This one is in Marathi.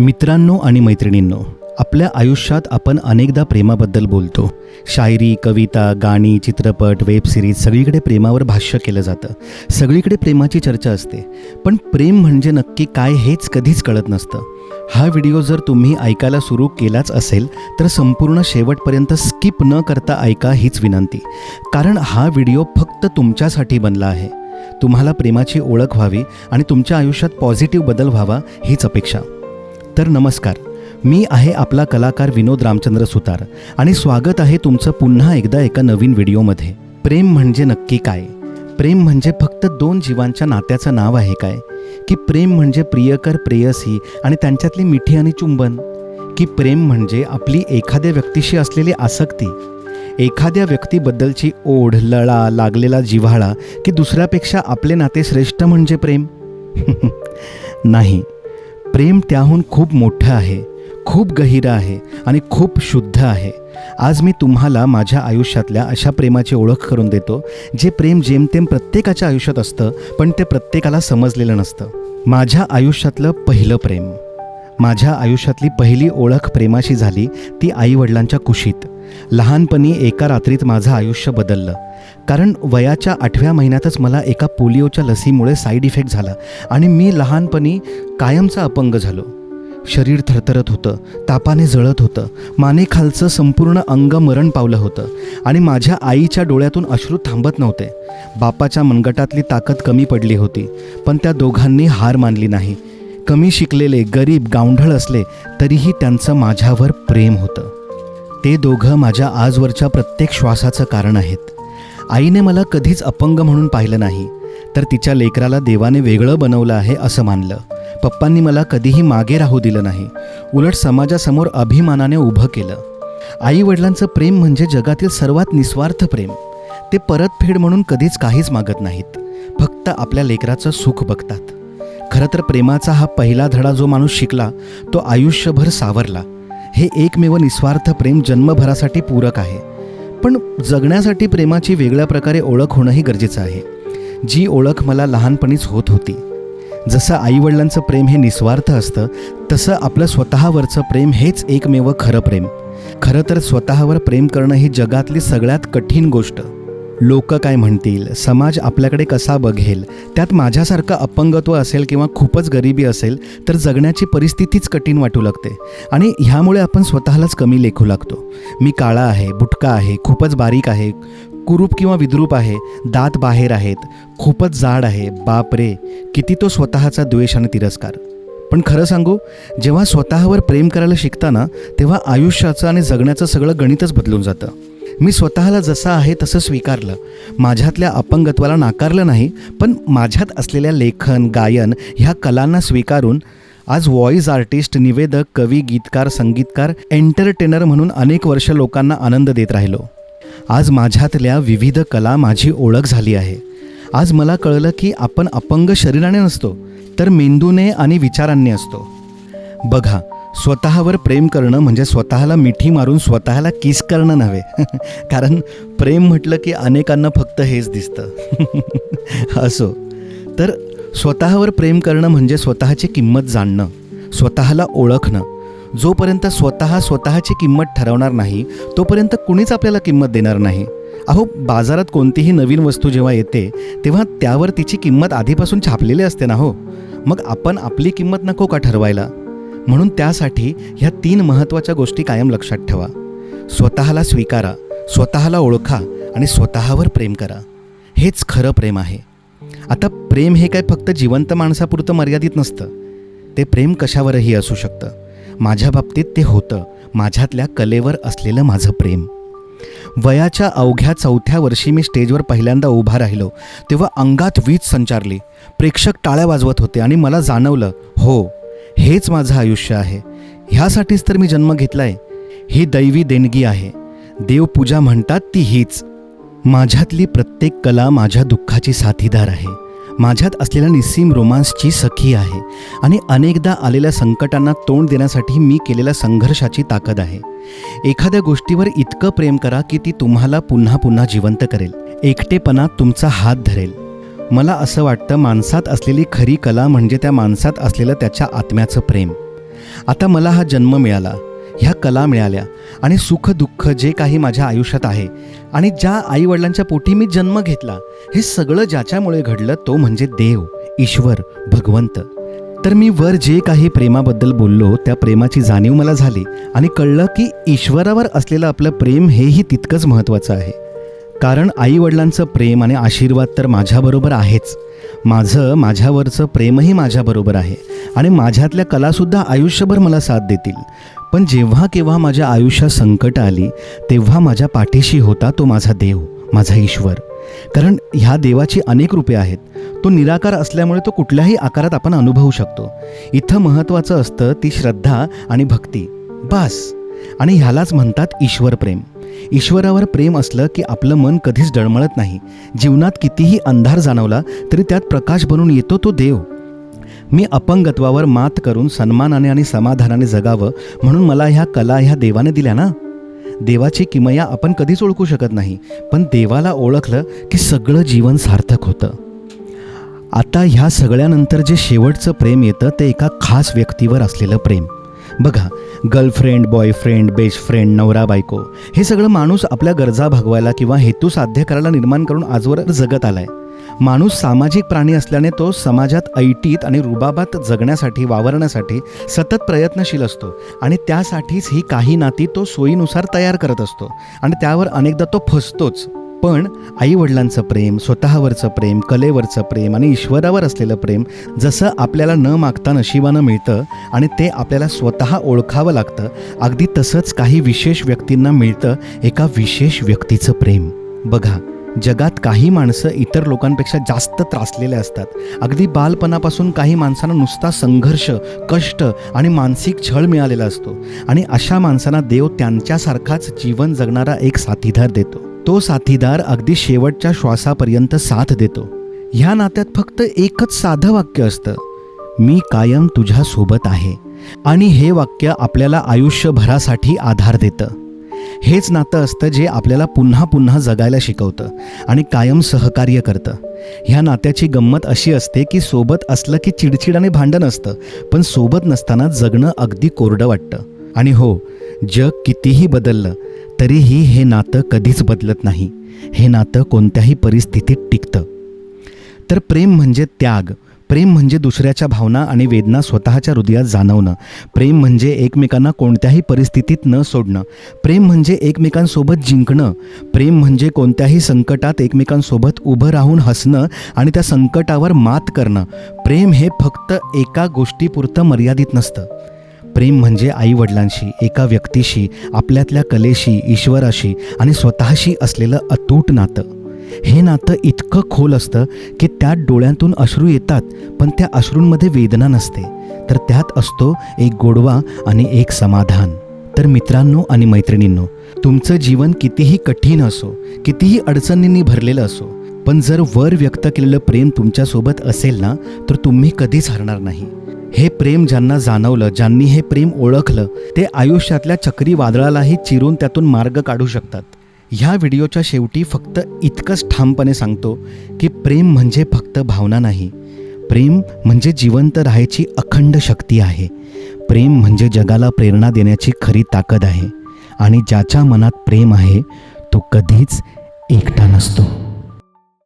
मित्रांनो आणि मैत्रिणींनो आपल्या आयुष्यात आपण अनेकदा प्रेमाबद्दल बोलतो. शायरी कविता गाणी चित्रपट वेब सिरीज सगळीकडे प्रेमावर भाष्य केलं जातं. सगळीकडे प्रेमाची चर्चा असते. पण प्रेम म्हणजे नक्की काय हेच कधीच कळत नसतं. हा व्हिडिओ जर तुम्ही ऐकायला सुरू केलाच असेल तर संपूर्ण शेवटपर्यंत स्किप न करता ऐका हीच विनंती. कारण हा व्हिडिओ फक्त तुमच्यासाठी बनला आहे. तुम्हाला प्रेमाची ओळख व्हावी आणि तुमच्या आयुष्यात पॉझिटिव्ह बदल व्हावा हीच अपेक्षा. तर नमस्कार. मी आहे आपला कलाकार विनोद रामचंद्र सुतार आणि स्वागत आहे तुमचं पुन्हा एकदा एका नवीन व्हिडिओमध्ये. प्रेम म्हणजे नक्की काय? प्रेम म्हणजे फक्त दोन जीवांच्या नात्याचं नाव आहे काय? की प्रेम म्हणजे प्रियकर प्रेयसी आणि त्यांच्यातली मिठी आणि चुंबन? की प्रेम म्हणजे आपली एखाद्या व्यक्तीशी असलेली आसक्ती? एखाद्या व्यक्तीबद्दलची ओढ लळा लागलेला जिव्हाळा की दुसऱ्यापेक्षा आपले नाते श्रेष्ठ म्हणजे प्रेम? नाही. प्रेम त्याहून खूप मोठं आहे खूप गहिरं आहे आणि खूप शुद्ध आहे. आज मी तुम्हाला माझ्या आयुष्यातल्या अशा प्रेमाची ओळख करून देतो जे प्रेम जेमतेम प्रत्येकाच्या आयुष्यात असतं पण ते प्रत्येकाला समजलेलं नसतं. माझ्या आयुष्यातलं पहिलं प्रेम. माझ्या आयुष्यातली पहिली ओळख प्रेमाशी झाली ती आईवडिलांच्या कुशीत. लहानपणी एका रात्रीत माझं आयुष्य बदललं. कारण वयाच्या आठव्या महिन्यातच मला एका पोलिओच्या लसीमुळे साईड इफेक्ट झाला आणि मी लहानपणी कायमचा अपंग झालो. शरीर थरथरत होतं तापाने जळत होतं मानेखालचं संपूर्ण अंग मरण पावलं होतं आणि माझ्या आईच्या डोळ्यातून अश्रू थांबत नव्हते. बापाच्या मनगटातली ताकद कमी पडली होती पण त्या दोघांनी हार मानली नाही. कमी शिकलेले गरीब गावंढळ असले तरीही त्यांचं माझ्यावर प्रेम होतं. ते दोघं माझ्या आजवरच्या प्रत्येक श्वासाचं कारण आहेत. आईने मला कधीच अपंग म्हणून पाहिलं नाही तर तिच्या लेकराला देवाने वेगळं बनवलं आहे असं मानलं. पप्पांनी मला कधीही मागे राहू दिलं नाही उलट समाजासमोर अभिमानाने उभं केलं. आई वडिलांचं प्रेम म्हणजे जगातील सर्वात निस्वार्थ प्रेम. ते परतफेड म्हणून कधीच काहीच मागत नाहीत फक्त आपल्या लेकराचं सुख बघतात. खरं तर प्रेमाचा हा पहिला धडा जो माणूस शिकला तो आयुष्यभर सावरला. हे एकमेव निस्वार्थ प्रेम जन्मभरासाठी पूरक आहे. पण जगण्यासाठी प्रेमाची वेगळ्या प्रकारे ओळख होणंही गरजेचं आहे. जी ओळख मला लहानपणीच होत होती. जसं आईवडिलांचं प्रेम हे निस्वार्थ असतं तसं आपलं स्वतःवरचं प्रेम हेच एकमेव खरं प्रेम. खरं तर स्वतःवर प्रेम करणं ही जगातली सगळ्यात कठीण गोष्ट. लोक काय म्हणतील? समाज आपल्याकडे कसा बघेल? त्यात माझ्यासारखं अपंगत्व असेल किंवा खूपच गरिबी असेल तर जगण्याची परिस्थितीच कठीण वाटू लागते. आणि ह्यामुळे आपण स्वतःलाच कमी लेखू लागतो. मी काळा आहे बुटका आहे खूपच बारीक आहे कुरूप किंवा विद्रूप आहे दात बाहेर आहेत खूपच जाड आहे बाप रे किती तो स्वतःचा द्वेष आणि तिरस्कार. पण खरं सांगू जेव्हा स्वतःवर प्रेम करायला शिकताना तेव्हा आयुष्याचं आणि जगण्याचं सगळं गणितच बदलून जातं. मी स्वतःला जसं आहे तसं स्वीकारलं. माझ्यातल्या अपंगत्वाला नाकारलं नाही पण माझ्यात असलेल्या लेखन गायन ह्या कलांना स्वीकारून आज व्हॉईस आर्टिस्ट निवेदक कवी गीतकार संगीतकार एंटरटेनर म्हणून अनेक वर्ष लोकांना आनंद देत राहिलो. आज माझ्यातल्या विविध कला माझी ओळख झाली आहे. आज मला कळलं की आपण अपंग शरीराने नसतो तर मेंदूने आणि विचारांनी असतो. बघा स्वतःवर प्रेम करणं म्हणजे स्वतःला मिठी मारून स्वतःला किस करणं नव्हे. कारण प्रेम म्हटलं की अनेकांना फक्त हेच दिसतं. असो. तर स्वतःवर प्रेम करणं म्हणजे स्वतःची किंमत जाणणं स्वतःला ओळखणं. जोपर्यंत स्वतः स्वतःची किंमत ठरवणार नाही तोपर्यंत कुणीच आपल्याला किंमत देणार नाही. अहो बाजारात कोणतीही नवीन वस्तू जेव्हा येते तेव्हा त्यावर तिची किंमत आधीपासून छापलेली असते ना हो. मग आपण आपली किंमत नको का ठरवायला? म्हणून त्यासाठी ह्या तीन महत्त्वाच्या गोष्टी कायम लक्षात ठेवा. स्वतःला स्वीकारा स्वतःला ओळखा आणि स्वतःवर प्रेम करा. हेच खरं प्रेम आहे. आता प्रेम हे काय फक्त जिवंत माणसापुरतं मर्यादित नसतं. ते प्रेम कशावरही असू शकतं. माझ्या बाबतीत ते होतं. माझ्यातल्या कलेवर असलेलं माझं प्रेम. वयाच्या अवघ्या चौथ्या वर्षी मी स्टेजवर पहिल्यांदा उभा राहिलो. तेव्हा अंगात वीज संचारली. प्रेक्षक टाळ्या वाजवत होते आणि मला जाणवलं हो हेच माझं आयुष्य आहे. ह्यासाठीच तर मी जन्म घेतलाय. ही दैवी देणगी आहे. देवपूजा म्हणतात ती हीच. माझ्यातली प्रत्येक कला माझ्या दुःखाची साथीदार आहे. माझ्यात असलेल्या निस्सीम रोमांसची सखी आहे. आणि अनेकदा आलेल्या संकटांना तोंड देण्यासाठी मी केलेल्या संघर्षाची ताकद आहे. एखाद्या गोष्टीवर इतकं प्रेम करा की ती तुम्हाला पुन्हा पुन्हा जिवंत करेल. एकटेपणात तुमचा हात धरेल. मला असं वाटतं माणसात असलेली खरी कला म्हणजे त्या माणसात असलेलं त्याच्या आत्म्याचं प्रेम. आता मला हा जन्म मिळाला ह्या कला मिळाल्या आणि सुख दुःख जे काही माझ्या आयुष्यात आहे आणि ज्या आईवडिलांच्या पोटी मी जन्म घेतला हे सगळं ज्याच्यामुळे घडलं तो म्हणजे देव ईश्वर भगवंत. तर मी वर जे काही प्रेमाबद्दल बोललो त्या प्रेमाची जाणीव मला झाली आणि कळलं की ईश्वरावर असलेलं आपलं प्रेम हेही तितकंच महत्त्वाचं आहे. कारण आईवडिलांचं प्रेम आणि आशीर्वाद तर माझ्याबरोबर आहेच. माझं माझ्यावरचं प्रेमही माझ्याबरोबर आहे आणि माझ्यातल्या कलासुद्धा आयुष्यभर मला साथ देतील. पण जेव्हा केव्हा माझ्या आयुष्यात संकट आली तेव्हा माझ्या पाठीशी होता तो माझा देव माझा ईश्वर. कारण ह्या देवाची अनेक रूपे आहेत. तो निराकार असल्यामुळे तो कुठल्याही आकारात आपण अनुभवू शकतो. इथं महत्त्वाचं असतं ती श्रद्धा आणि भक्ती. बास! आणि ह्यालाच म्हणतात ईश्वर प्रेम ईश्वरावर प्रेम असलं की आपलं मन कधीच डळमळत नाही. जीवनात कितीही अंधार जाणवला तरी त्यात प्रकाश बनून येतो तो देव. मी अपंगत्वावर मात करून सन्मानाने आणि समाधानाने जगावं म्हणून मला ह्या कला ह्या देवाने दिल्या ना? देवाची किमया आपण कधीच ओळखू शकत नाही पण देवाला ओळखलं की सगळं जीवन सार्थक होतं. आता ह्या सगळ्यानंतर जे शेवटचं प्रेम येतं ते एका खास व्यक्तीवर असलेलं प्रेम. बघा गर्लफ्रेंड बॉयफ्रेंड बेस्ट फ्रेंड नवरा बायको हे सगळं माणूस आपल्या गरजा भागवायला किंवा हेतू साध्य करायला निर्माण करून आजवर जगत आलाय. माणूस सामाजिक प्राणी असल्याने तो समाजात ऐटीत आणि रुबाबात जगण्यासाठी वावरण्यासाठी सतत प्रयत्नशील असतो आणि त्यासाठीच ही काही नाती तो सोयीनुसार तयार करत असतो आणि त्यावर अनेकदा तो फसतोच. पण आईवडिलांचं प्रेम स्वतःवरचं प्रेम कलेवरचं प्रेम आणि ईश्वरावर असलेलं प्रेम जसं आपल्याला न मागता नशिबानं मिळतं आणि ते आपल्याला स्वतः ओळखावं लागतं अगदी तसंच काही विशेष व्यक्तींना मिळतं एका विशेष व्यक्तीचं प्रेम. बघा जगात काही माणसं इतर लोकांपेक्षा जास्त त्रासलेले असतात. अगदी बालपणापासून काही माणसांना नुसता संघर्ष कष्ट आणि मानसिक छळ मिळालेला असतो आणि अशा माणसांना देव त्यांच्यासारखाच जीवन जगणारा एक साथीदार देतो. तो साथीदार अगदी शेवटच्या श्वासापर्यंत साथ देतो. ह्या नात्यात फक्त एकच साधं वाक्य असतं. मी कायम तुझ्या सोबत आहे. आणि हे वाक्य आपल्याला आयुष्यभरासाठी आधार देतं. हेच नातं असतं जे आपल्याला पुन्हा पुन्हा जगायला शिकवतं आणि कायम सहकार्य करतं. ह्या नात्याची गंमत अशी असते की सोबत असलं की चिडचिड आणि भांडण असतं पण सोबत नसताना जगणं अगदी कोरडं वाटतं. आणि हो जग कितीही बदललं तरीही हे नातं कधीच बदलत नाही. हे नातं कोणत्याही परिस्थितीत टिकतं. तर प्रेम म्हणजे त्याग. प्रेम म्हणजे दुसऱ्याच्या भावना आणि वेदना स्वतःच्या हृदयात जाणवणं. प्रेम म्हणजे एकमेकांना कोणत्याही परिस्थितीत न सोडणं. प्रेम म्हणजे एकमेकांसोबत जिंकणं. प्रेम म्हणजे कोणत्याही संकटात एकमेकांसोबत उभं राहून हसणं आणि त्या संकटावर मात करणं. प्रेम हे फक्त एका गोष्टीपुरतं मर्यादित नसतं. प्रेम म्हणजे आईवडिलांशी एका व्यक्तीशी आपल्यातल्या कलेशी ईश्वराशी आणि स्वतःशी असलेलं अतूट नातं. हे नातं इतकं खोल असतं की त्यात डोळ्यांतून अश्रू येतात पण त्या अश्रूंमध्ये वेदना नसते. तर त्यात असतो एक गोडवा आणि एक समाधान. तर मित्रांनो आणि मैत्रिणींनो तुमचं जीवन कितीही कठीण असो कितीही अडचणींनी भरलेलं असो पण जर वर व्यक्त केलेलं प्रेम तुमच्यासोबत असेल ना तर तुम्ही कधीच हरणार नाही. हे प्रेम ज्यांना जाणवलं ज्यांनी हे प्रेम ओळखलं ते आयुष्यातल्या चक्रीवादळालाही चिरून त्यातून मार्ग काढू शकतात. ह्या व्हिडिओच्या शेवटी फक्त इतकंच ठामपणे सांगतो की प्रेम म्हणजे फक्त भावना नाही. प्रेम म्हणजे जिवंत राहायची अखंड शक्ती आहे. प्रेम म्हणजे जगाला प्रेरणा देण्याची खरी ताकद आहे. आणि ज्याच्या मनात प्रेम आहे तो कधीच एकटा नसतो.